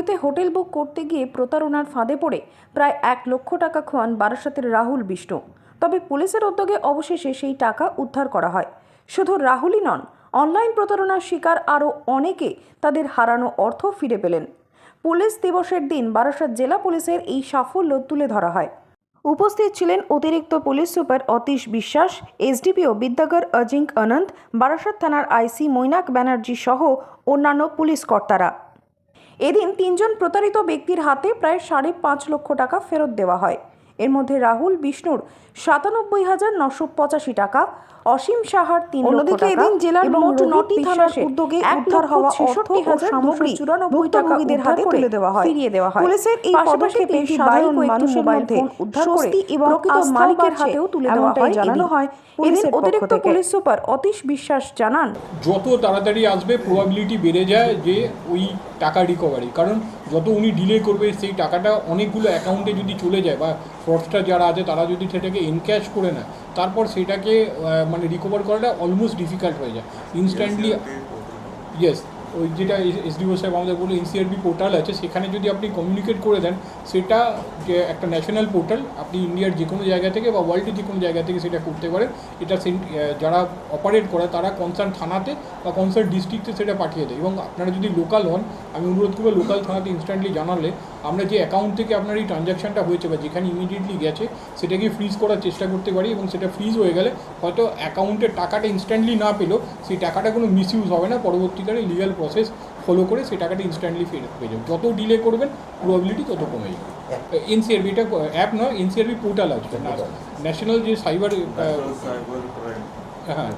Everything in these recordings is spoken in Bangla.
পুরীতে হোটেল বুক করতে গিয়ে প্রতারণার ফাঁদে পড়ে প্রায় এক লক্ষ টাকা খোয়ান বারাসাতের রাহুল বিষ্ণু তবে পুলিশের উদ্যোগে অবশেষে সেই টাকা উদ্ধার করা হয়। শুধু রাহুলই নন, অনলাইন প্রতারণার শিকার আরও অনেকে তাদের হারানো অর্থ ফিরে পেলেন। পুলিশ দিবসের দিন বারাসাত জেলা পুলিশের এই সাফল্য তুলে ধরা হয়। উপস্থিত ছিলেন অতিরিক্ত police super Atish Biswas, SDPO Bidyagar Ajinkya Anant, Barasat থানার আইসি মৈনাক ব্যানার্জি সহ অন্যান্য পুলিশ কর্তারা। এদিন তিনজন প্রতারিত ব্যক্তির হাতে প্রায় সাড়ে পাঁচ লক্ষ টাকা ফেরত দেওয়া হয়। এর মধ্যে রাহুল, বিষ্ণুর সাতানব্বই হাজার নশো পঁচাশি টাকা অসীম সাহার তিন অন্যদিকে এদিন জেলার মোট নটি থানার উদ্যোগে উদ্ধার হওয়া ছেষট্টি হাজার সামগ্রী চুরানব্বই টাকা ভুক্তভোগীদের হাতে তুলে দেওয়া হয়। ফিরিয়ে দেওয়া হয়। পুলিশের এই পদক্ষেপে সাধারণ মানুষের মধ্যে উদ্ধার করে স্বস্তি এবং প্রকৃত মালিকের হাতেও তুলে দেওয়া হয় জানানো হয়। এদিন অতিরিক্ত পুলিশ সুপার অতীশ বিশ্বাস জানান যত তাড়াতাড়ি আসবে প্রবাবিলিটি বেড়ে যায় যে ওই টাকা রিকভারি কারণ যত উনি ডিলে করবে সেই টাকাটা অনেকগুলো অ্যাকাউন্টে যদি চলে যায় বা ফ্রডস্টার যারা আছে তারা যদি সেটাকে এনক্যাশ করে নেয় তারপর সেটাকে মানে রিকভার করাটা অলমোস্ট ডিফিকাল্ট হয়ে যায়। ইনস্ট্যান্টলি ইয়েস ওই যেটা এসডিও সাহেব আমাদের বলে এনসিআরবি পোর্টাল আছে, সেখানে যদি আপনি কমিউনিকেট করে দেন, সেটা যে একটা ন্যাশনাল পোর্টাল আপনি ইন্ডিয়ার যে কোনো জায়গা থেকে বা ওয়ার্ল্ডের যে কোনো জায়গা থেকে সেটা করতে পারেন। এটা যারা অপারেট করে, তারা কনসার্ন থানাতে বা কনসার্ন ডিস্ট্রিক্টে সেটা পাঠিয়ে দেয়। এবং আপনারা যদি লোকাল হন, আমি অনুরোধ করব লোকাল থানাতে ইনস্ট্যান্টলি জানালে, আমরা যে অ্যাকাউন্ট থেকে আপনার এই ট্রানজ্যাকশনটা হয়েছে বা যেখানে ইমিডিয়েটলি গেছে, সেটাকে ফ্রিজ করার চেষ্টা করতে পারি এবং সেটা ফ্রিজ হয়ে গেলে হয়তো অ্যাকাউন্টের টাকাটা ইনস্ট্যান্টলি না পেলেও, সেই টাকাটা কোনো মিসইউজ হবে না, পরবর্তীকালে লিগাল প্রসেস ফলো করে সেই টাকাটা ইনস্ট্যান্টলি ফেরত পেয়ে যাবে। যত ডিলে করবেন প্রবাবিলিটি তত কমে যাবে। এনসিআরবি এটা অ্যাপ নয় এনসিআরবি পোর্টাল আছে। ন্যাশনাল যে সাইবার হ্যাঁ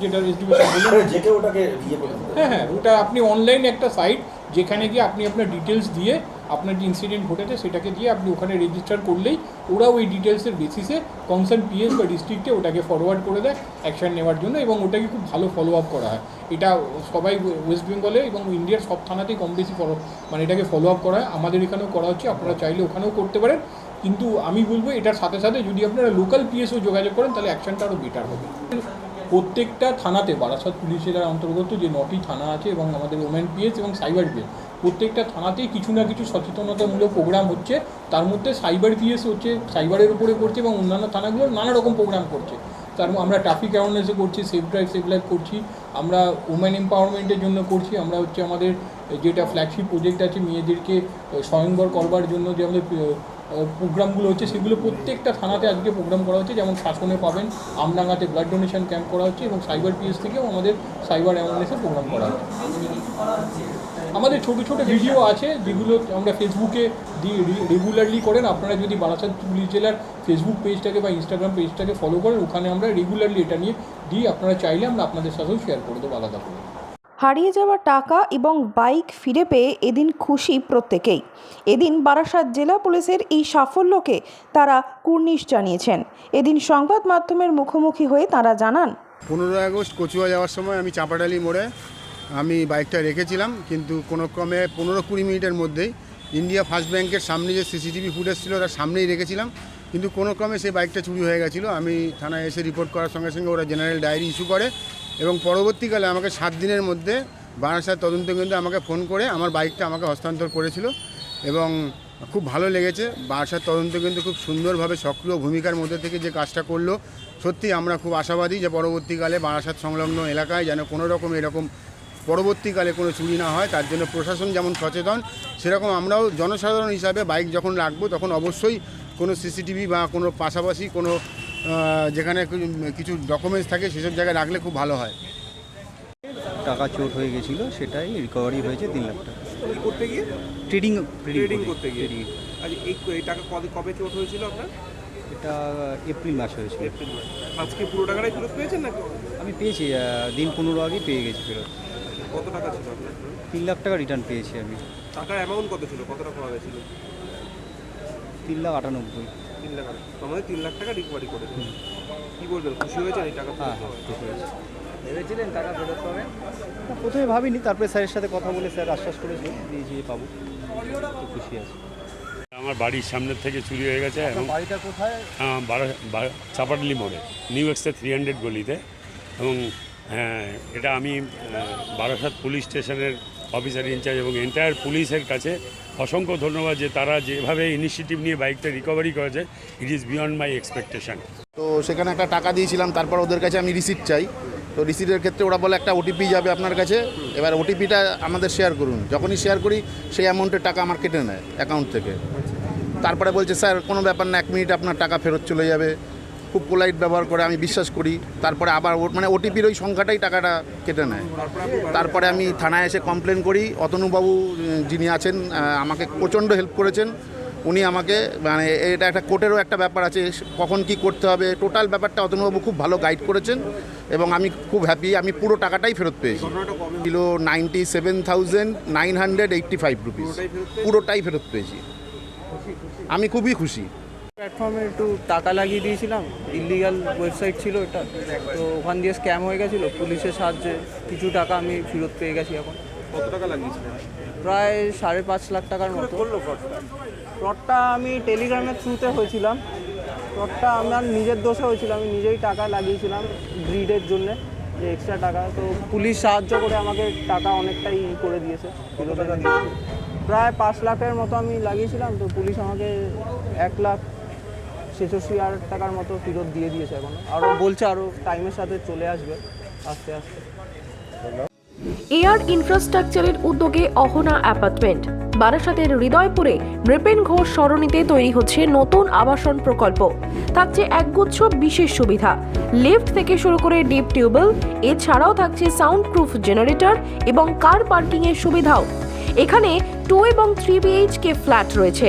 যেটা এসডিবিশন বললেন যে কেউ ওটাকে ইয়ে হ্যাঁ হ্যাঁ ওটা আপনি অনলাইন একটা সাইট যেখানে গিয়ে আপনি আপনার ডিটেলস দিয়ে আপনার যে ইনসিডেন্ট ঘটেছে সেটাকে দিয়ে আপনি ওখানে রেজিস্টার করলেই ওরা ওই ডিটেলসের বেসিসে কনসার্ন পিএস বা ডিস্ট্রিক্টে ওটাকে ফরওয়ার্ড করে দেয় অ্যাকশন নেওয়ার জন্য এবং ওটাকে খুব ভালো ফলো আপ করা হয়। এটা সবাই ওয়েস্ট বেঙ্গলে এবং ইন্ডিয়ার সব থানাতেই কম বেশি ফলো মানে এটাকে ফলো আপ করা হয়। আমাদের এখানেও করা হচ্ছে, আপনারা চাইলে ওখানেও করতে পারেন। কিন্তু আমি বলব এটার সাথে সাথে যদি আপনারা লোকাল পিএসও যোগাযোগ করেন, তাহলে অ্যাকশনটা আরও বেটার হবে। প্রত্যেকটা থানাতে, বারাসাত পুলিশের অন্তর্গত যে নটি থানা আছে এবং আমাদের ওমেন পিএস এবং সাইবার পিএস, প্রত্যেকটা থানাতেই কিছু না কিছু সচেতনতামূলক প্রোগ্রাম হচ্ছে। তার মধ্যে সাইবার পিএস হচ্ছে, সাইবারের উপরে করছে এবং অন্যান্য থানাগুলো নানা রকম প্রোগ্রাম করছে। তার আমরা ট্রাফিক অ্যাওয়ারনেসে করছি, সেফ ড্রাইভ, সেফ লাইফ করছি, আমরা উমেন এম্পাওয়ারমেন্টের জন্য করছি, আমরা হচ্ছে আমাদের যেটা ফ্ল্যাগশিপ প্রজেক্ট আছে মেয়েদেরকে স্বয়ংবর করবার জন্য যে আমাদের প্রোগ্রামগুলো হচ্ছে, সেগুলো প্রত্যেকটা থানাতে আজকে প্রোগ্রাম করা হচ্ছে। যেমন শাসনে পাবেন, আমডাঙ্গাতে ব্লাড ডোনেশন ক্যাম্প করা হচ্ছে এবং সাইবার পিএস থেকেও আমাদের সাইবার অ্যাওয়ারনেসের প্রোগ্রাম করা হচ্ছে। আমাদের ছোট ছোট ভিডিও আছে, যেগুলো আমরা ফেসবুকে রেগুলারলি করেন। আপনারা যদি বারাসাত পুলিশ জেলার ফেসবুক পেজটাকে বা ইনস্টাগ্রাম পেজটাকে ফলো করেন, ওখানে আমরা রেগুলারলি এটা নিয়ে দিই। আপনারা চাইলে আমরা আপনাদের সাথেও শেয়ার করে দেবো আলাদা করে। হারিয়ে যাওয়া টাকা এবং বাইক ফিরে পেয়ে এদিন খুশি প্রত্যেকেই। এদিন বারাসাত জেলা পুলিশের এই সাফল্যকে তারা কুর্নিশ জানিয়েছেন। এদিন সংবাদ মাধ্যমের মুখোমুখি হয়ে তারা জানান, পনেরোই আগস্ট কচুয়া যাওয়ার সময় আমি চাপাডালি মোড়ে আমি বাইকটা রেখেছিলাম, কিন্তু কোনো ক্রমে পনেরো কুড়ি মিনিটের মধ্যেই ইন্ডিয়া ফার্স্ট ব্যাংকের সামনে যে সিসিটিভি ফুটেজ ছিল তার সামনেই রেখেছিলাম, কিন্তু কোনো ক্রমে সেই বাইকটা চুরি হয়ে গেছিল। আমি থানায় এসে রিপোর্ট করার সঙ্গে সঙ্গে ওরা জেনারেল ডায়েরি ইস্যু করে এবং পরবর্তীকালে আমাকে সাত দিনের মধ্যে বারাসাত তদন্ত কেন্দ্রে আমাকে ফোন করে আমার বাইকটা আমাকে হস্তান্তর করেছিল এবং খুব ভালো লেগেছে। বারাসাত তদন্ত কিন্তু খুব সুন্দরভাবে সক্রিয় ভূমিকার মধ্যে থেকে যে কাজটা করল, সত্যি আমরা খুব আশাবাদী যে পরবর্তীকালে বারাসাত সংলগ্ন এলাকায় যেন কোনো রকম এরকম পরবর্তীকালে কোনো চুরি না হয়, তার জন্য প্রশাসন যেমন সচেতন, সেরকম আমরাও জনসাধারণ হিসাবে বাইক যখন রাখব তখন অবশ্যই কোনো সিসিটিভি বা কোনো পাশাপাশি কোনো যেখানে কিছু- ডকুমেন্টস থাকে সেসব জায়গায় রাখলে খুব ভালো হয়। টাকা চোট হয়ে গেছিল সেটাই রিকভারি হয়েছে তিন লাখ টাকা। করতে গিয়ে? ট্রেডিং ট্রেডিং করতে গিয়ে? এই এই টাকা কবে কবে চোট হয়েছিল আপনার? এটা এপ্রিল মাস হয়েছিল। এপ্রিল মাসে। আজকে পুরো টাকাটাই ফেরত পেয়েছেন না আমি পেয়েছি দিন পনেরো আগে পেয়ে গেছি ফেরত। কত টাকা ছিল আপনার? তিন লাখ টাকা রিটার্ন পেয়েছি আমি। টাকার অ্যামাউন্ট কত ছিল? কত টাকা পাওয়া গেছিল? তিন লাখ আটানব্বই। তিন লাখ আমাদের তিন লাখ টাকা রিকভারি করেছেন কি বলবেন খুশি হয়েছেন এই টাকা হ্যাঁ হ্যাঁ ঠিক হয়েছে। ভেবেছিলেন টাকা ফেরত পাবেন? প্রথমে ভাবিনি তারপরে স্যারের সাথে কথা বলে স্যার আশ্বাস করেছিল দিয়েছি যে পাবো। খুশি আছে। আমার বাড়ির সামনের থেকে চুরি হয়ে গেছে এবং বাড়িটা কোথায়? বারা- বা- মোড়ে নিউ এক্সে থ্রি হান্ড্রেড গলিতে। এবং হ্যাঁ, এটা আমি বারাসাত পুলিশ স্টেশনের অফিসার ইনচার্জ এবং এন্টায়ার পুলিশের কাছে অসংখ্য ধন্যবাদ যে তারা যেভাবে ইনিশিয়েটিভ নিয়ে বাইকটা রিকভারি করেছে it is beyond my expectation তো সেখানে একটা টাকা দিয়েছিলাম, তারপর ওদের কাছে আমি রিসিট চাই। তো রিসিটের ক্ষেত্রে ওরা বলে একটা ওটিপি যাবে আপনার কাছে, এবার ওটিপিটা আমাদের শেয়ার করুন। যখনই শেয়ার করি, সেই অ্যামাউন্টের টাকা আমার কেটে নেয় অ্যাকাউন্ট থেকে। তারপরে বলছে, স্যার, কোনো ব্যাপার না, এক মিনিট আপনার টাকা ফেরত চলে যাবে। খুব পোলাইট ব্যবহার করে, আমি বিশ্বাস করি। তারপরে আবার মানে ওটিপির ওই সংখ্যাটাই টাকাটা কেটে নেয়। তারপরে আমি থানায় এসে কমপ্লেন করি। অতনুবাবু যিনি আছেন আমাকে প্রচণ্ড হেল্প করেছেন। উনি আমাকে মানে এটা একটা কোর্টেরও একটা ব্যাপার আছে, কখন কি করতে হবে। টোটাল ব্যাপারটা অতনুবাবু খুব ভালো গাইড করেছেন এবং আমি খুব হ্যাপি আমি পুরো টাকাটাই ফেরত পেয়েছি। ছিল ninety seven thousand nine hundred eighty five rupees পুরোটাই ফেরত পেয়েছি। আমি খুবই খুশি। প্ল্যাটফর্মে একটু টাকা লাগিয়ে দিয়েছিলাম। ইলিগাল ওয়েবসাইট ছিল এটা। তো ওখান দিয়ে স্ক্যাম হয়ে গেছিল। পুলিশের সাহায্যে কিছু টাকা আমি ফেরত পেয়ে গেছি এখন। কত টাকা লাগিয়েছিলেন প্রায় সাড়ে পাঁচ লাখ টাকার মতো। ফ্রডটা আমি টেলিগ্রামের থ্রুতে হয়েছিলাম। ফ্রডটা আমার নিজের দোষে হয়েছিল। আমি নিজেই টাকা লাগিয়েছিলাম গ্রিডের জন্য যে এক্সট্রা টাকা। তো পুলিশ সাহায্য করে আমাকে টাকা অনেকটাই ই করে দিয়েছে। প্রায় পাঁচ লাখের মতো আমি লাগিয়েছিলাম। তো পুলিশ আমাকে এক লাখ ছেষট্টি হাজার টাকার মতো ফেরত দিয়ে দিয়েছে এখন। আরও বলছে আরও টাইমের সাথে চলে আসবে, আস্তে আস্তে। এয়ার ইনফ্রাস্ট্রাকচারের উদ্যোগে অহনা অ্যাপার্টমেন্ট। বারাসাতের হৃদয়পুরে নৃপেন ঘোষ সরণিতে তৈরি হচ্ছে নতুন আবাসন প্রকল্প। থাকছে একগুচ্ছ বিশেষ সুবিধা। লিফট থেকে শুরু করে ডিপ টিউবওয়েল, এছাড়াও থাকছে সাউন্ড প্রুফ জেনারেটর এবং কার পার্কিংয়ের সুবিধাও। এখানে টু এবং থ্রি বিএইচকে ফ্ল্যাট রয়েছে।